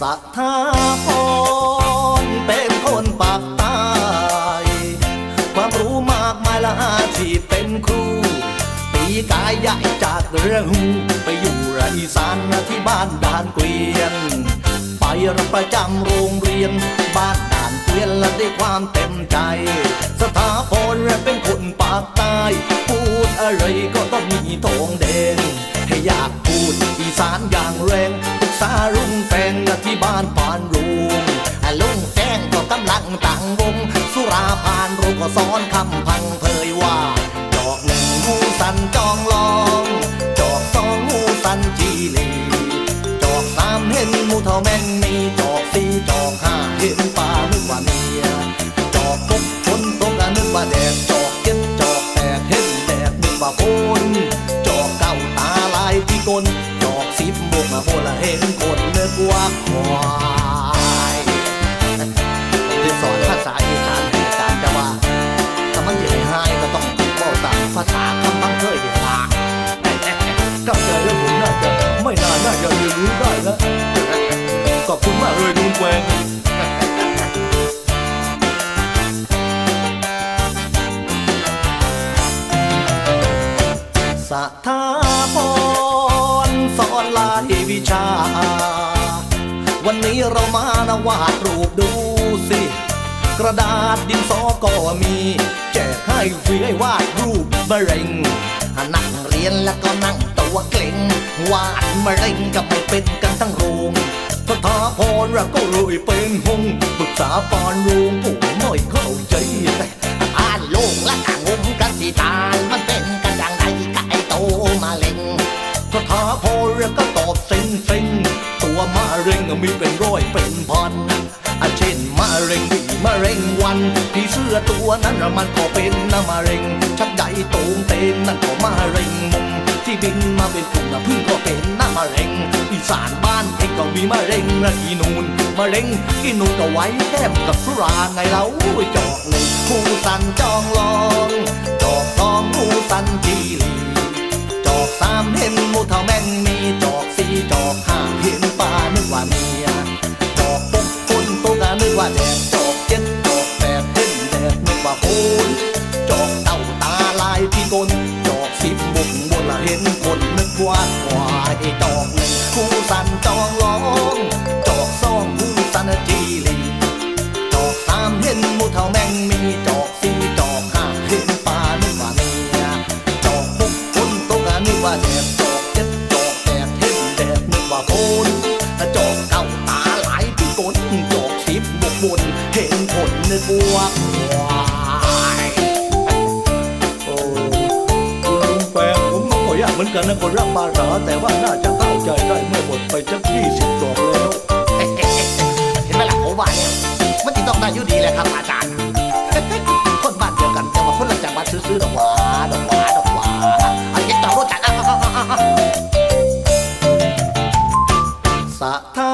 สัทธาพรเป็นคนปากตายความรู้มากมายละอาชีพเป็นครู ตีกายใหญ่จากเรือหูไปอยู่ไระสานที่บ้านด่านเกวียน ไปรับประจำโรงเรียน บ้านด่านเกวียนและด้วยความเต็มใจ สถาพรเป็นคนปากตายพูดอะไรก็ต้องมีทองแดงให้อยากพูดอีสานอย่างแรง ปรึกษาลุงแฟงที่บ้านปานรุงลุงแฟงก็กำลังต่างวง สุราพานรุงก็สอนคำพังเพยว่า จอกหนึ่งหูสันจองลอง จอกสองหูสันจีลี จอกสามเห็นมูเท่าแม่งมีจอกสี่จอกห้าเห็นปลานึกว่าเมีย จอกพกฝนตกอะนึกว่าแดดจอกเจ็ดจอกแปดเห็นแดดนึกว่าฝนจอกเก้าตาลายที่ก้น กสิบโมาโมละเห็นคนนึกว่าควายที่สอนภาษาอีสานให้อาจารย์จะว่าถ้ามันใหญ่หายก็ต้องบอกตามภาษาคำบังเคยเดียวละกับใจแล้วผมน่าจะไม่นานน่าจะเรียนรู้ได้แล้ว อนลายวิชา วันนี้เรามานวาดรูปดูสิ กระดาษดินสอก็มี แจกให้ฟรีให้วาดรูปมะเร็งนั่งเรียนแล้วก็นั่งตัวเกร็งวาดมะเร็งกับไม่เป็นกันทั้งโรงสถาพรเราก็เลยเป็นหงปรึกษาปานโรงผ มีเป็นร้อยเป็นพันอาเช่นมะเร็งวีมะเร็งวันที่เสื้อตัวนั้นมันก็เป็นนะมะเร็ง ชักใหญ่โตงเตงนั่นก็มะเร็งมุมที่บินมาเป็นกลุ่มนะพึ่งก็เป็นนะมะเร็ง อีสานบ้านเองก็มีมะเร็งนะอีนูนมะเร็งอีนูนก็ไว้แก้มกับสุราไงเราจอกหนึ่งผู้สันจองลอ เห็นปลานึกว่าเมียจอกปุ๊กคนตกอะนึกว่าแดดจอกเจ็ดจอกแปดเห็นแดดนึกว่าโคนจอกเต่าตาลายที่กลจอกสิบบุกบนละเห็นคนนึกว่าควายจอกหนึ่งคู่สันจองร้องจอกสองคู่สันจีลีจอกสามเห็นมูเท่าแมงมีจอกสี่จอกห้าเห็นปลานึกว่าเมียจอกหกคนตกอะนึกว่าแดด คนนึกว่าควายโอ้ลุงแปงผมก็อยากเหมือนกันนะคนรักภาษาแต่ว่าน่าจะเข้าใจได้เมื่อหมดไปจักยี่สิบจอกแล้วเห็นไหมล่ะผมว่าเนี่ยมันติดต้องได้ยู่ดีเลยครับอาจารย์คนบ้านเดียวกันแต่ว่าคนละจังหวัดซื้อๆดอกหวาดอกหวาดอกหวาอาเก็บต่อรถจักรอะอะสถา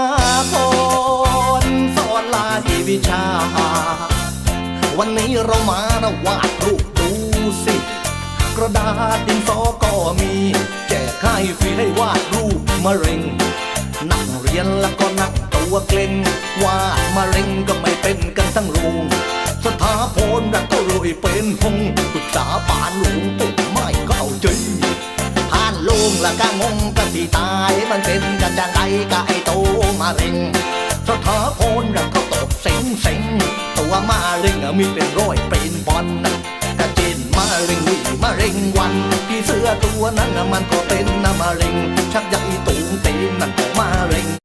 พรสอนลายวิชา วันนี้เรามานวาดรูปดูสิ กระดาษดินสอก็มี แจกให้ฟรีให้วาดรูปมะเร็ง นั่งเรียนแล้วก็นั่งตัวเกร็งวาดมะเร็งก็ไม่เป็นกันทั้งโรงสถาพรแล้วก็เลยเป็นหงปรึกษาปานหลวงปุ๊ไม่เข้าใจผ่านลุงและก็งงกันที่ตายมันเป็นกันจังไงกับไอโตมาเร็งสถาพรแล้วก็ตกเซ็งเซ็ง ตัวมาเร็งอะมีเป็นร้อยเป็นบอลกระเจนมาเร็งวิมาเร็งวัน ที่เสื้อตัวนั้นมันก็เป็นนะมาเร็งชักใหญ่ตู